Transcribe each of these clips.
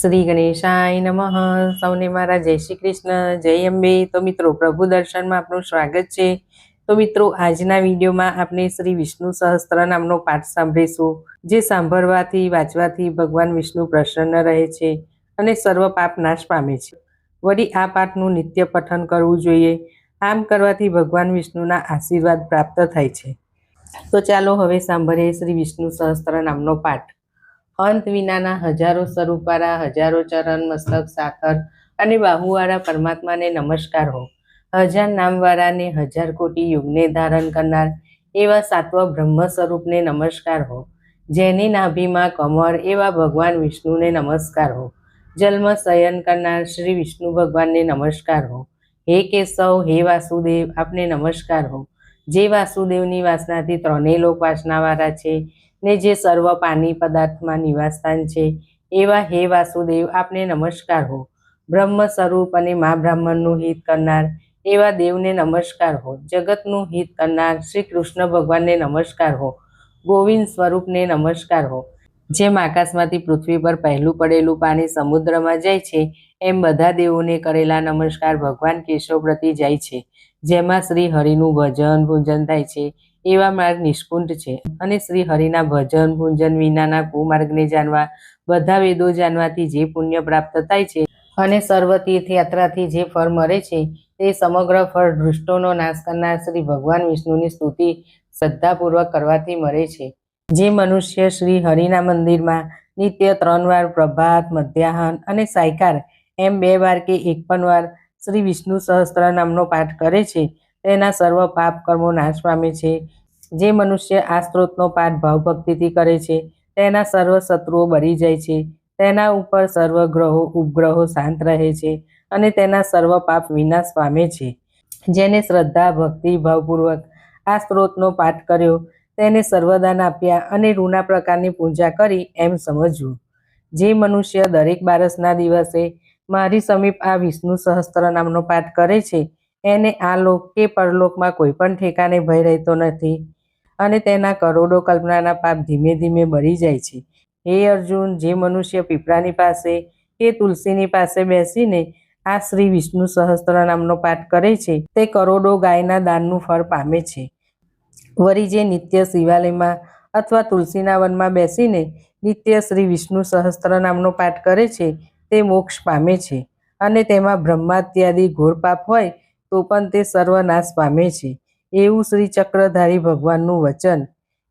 શ્રી ગણેશાય નમઃ. સૌને મારા જય શ્રી કૃષ્ણ. જય અંબે. તો મિત્રો, પ્રભુ દર્શનમાં આપનું સ્વાગત છે. તો મિત્રો, આજના વિડીયોમાં આપણે શ્રી વિષ્ણુ સહસ્ત્ર નામનો પાઠ સાંભળીશું, જે સાંભળવાથી, વાંચવાથી ભગવાન વિષ્ણુ પ્રસન્ન રહે છે અને સર્વ પાપ નાશ પામે છે. વળી આ પાઠનું નિત્ય પઠન કરવું જોઈએ. આમ કરવાથી ભગવાન વિષ્ણુના આશીર્વાદ પ્રાપ્ત થાય છે. તો ચાલો હવે સાંભળીએ શ્રી વિષ્ણુ સહસ્ત્ર નામનો પાઠ. અંત વિનાના હજારો સ્વરૂપવાળા હજારો ચરણ, મસ્તક, સાકર અને બાહુવાળા પરમાત્માને નમસ્કાર હો. હજાર નામવાળાને હજાર કોટી યુગને ધારણ કરનાર એવા સાત્વ બ્રહ્મ સ્વરૂપને નમસ્કાર હો. જેની નાભીમાં કમળ એવા ભગવાન વિષ્ણુને નમસ્કાર હો. જન્મ શયન કરનાર શ્રી વિષ્ણુ ભગવાનને નમસ્કાર હો. હે કેશવ, હે વાસુદેવ, આપને નમસ્કાર હો. જે વાસુદેવની વાસનાથી ત્રણેય લોક વાસનાવાળા છે ને જે સર્વ પાની પદાર્થમાં નિવાસસ્થાન છે, એવા હે વાસુદેવ, આપને નમસ્કાર હો. બ્રહ્મ સ્વરૂપ અને મા બ્રાહ્મણનું હિત કરનાર એવા દેવને નમસ્કાર હો. જગતનું હિત કરનાર શ્રી કૃષ્ણ ભગવાનને નમસ્કાર હો. ગોવિંદ સ્વરૂપને નમસ્કાર હો. જેમ આકાશમાંથી પૃથ્વી પર પહેલું પડેલું પાણી સમુદ્રમાં જાય છે, એમ બધા દેવોને કરેલા નમસ્કાર ભગવાન કેશવ પ્રતિ જાય છે. જેમાં શ્રી હરિનું ભજન ભૂંજન થાય છે, એવા માર્ગ નિષ્કુંઠ છે. અને શ્રી હરિના ભજન ભૂંજન વિનાના કુમાર્ગને જાણવા, બધા વેદો જાણવાથી જે પુણ્ય પ્રાપ્ત થાય છે અને સર્વ તીર્થયાત્રાથી જે ફળ મળે છે, તે સમગ્ર ફળ દૃષ્ટોનો નાશ કરનાર શ્રી ભગવાન વિષ્ણુની સ્તુતિ શ્રદ્ધાપૂર્વક કરવાથી મળે છે. જે મનુષ્ય શ્રી હરિના મંદિરમાં નિત્ય ત્રણ વાર પ્રભાત, મધ્યાહન અને સાયકાર એમ બે વાર કે એક પણ વાર શ્રી વિષ્ણુ સહસ્ત્ર નામનો પાઠ કરે છે. તેના સર્વ પાપ કર્મો નાશ પામે છે. જે મનુષ્ય આ સ્ત્રોતનો પાઠ ભાવભક્તિથી કરે છે, તેના સર્વ શત્રુઓ બળી જાય છે. તેના ઉપર સર્વ ગ્રહો, ઉપગ્રહો શાંત રહે છે અને તેના સર્વ પાપ વિનાશ પામે છે. જેને શ્રદ્ધા, ભક્તિ, ભાવપૂર્વક આ સ્ત્રોતનો પાઠ કર્યો, તેને સર્વદાન આપ્યા અને ઋના પ્રકારની પૂજા કરી એમ સમજવું. જે મનુષ્ય દરેક બારસના દિવસે મારી સમીપ આ વિષ્ણુ સહસ્ત્ર નામનો પાઠ કરે છે. એને આ લોક કે પરલોકમાં કોઈ પણ ઠેકાને ભય રહેતો નથી અને તેના કરોડો કલ્પનાના પાપ ધીમે ધીમે બળી જાય છે. હે અર્જુન, જે મનુષ્ય પીપળાની પાસે કે તુલસીની પાસે બેસીને આ શ્રી વિષ્ણુ સહસ્ત્ર નામનો પાઠ કરે છે, તે કરોડો ગાયના દાનનું ફળ પામે છે. વળી જે નિત્ય શિવાલયમાં અથવા તુલસીના વનમાં બેસીને નિત્ય શ્રી વિષ્ણુ સહસ્ત્ર નામનો પાઠ કરે છે તે મોક્ષ પામે છે અને તેમાં બ્રહ્માત્યાદિ ઘોર પાપ હોય તો પણ તે સર્વનાશ પામે છે. એવું શ્રી ચક્રધારી ભગવાનનું વચન.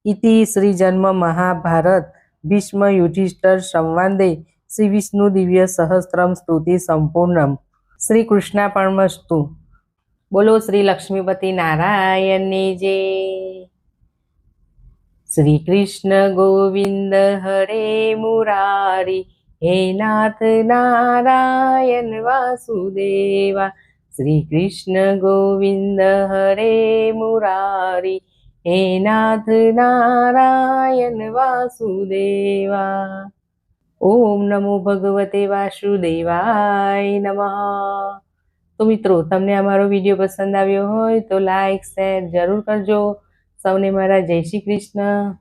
ઇતિ શ્રી જન્મ મહાભારત. ભીષ્મ યુધિષ્ઠર સંવાદે શ્રી વિષ્ણુ દિવ્ય સહસ્ત્રમ સ્તુતિ સંપૂર્ણમ. શ્રી કૃષ્ણાપણમસ્તુ બોલો શ્રી લક્ષ્મીપતિ નારાયણની જે શ્રી કૃષ્ણ ગોવિંદ હરે મુરારી. હે નાથ નારાયણ વાસુદેવા, શ્રી કૃષ્ણ ગોવિંદ હરે મુરારી. હે નાથ નારાયણ વાસુદેવા, ઓમ નમો ભગવતે વાસુદેવાય નમઃ. તો મિત્રો, તમને અમારો વીડિયો પસંદ આવ્યો હોય તો લાઈક, શેર જરૂર કરજો. સૌને મારા જય શ્રી કૃષ્ણ.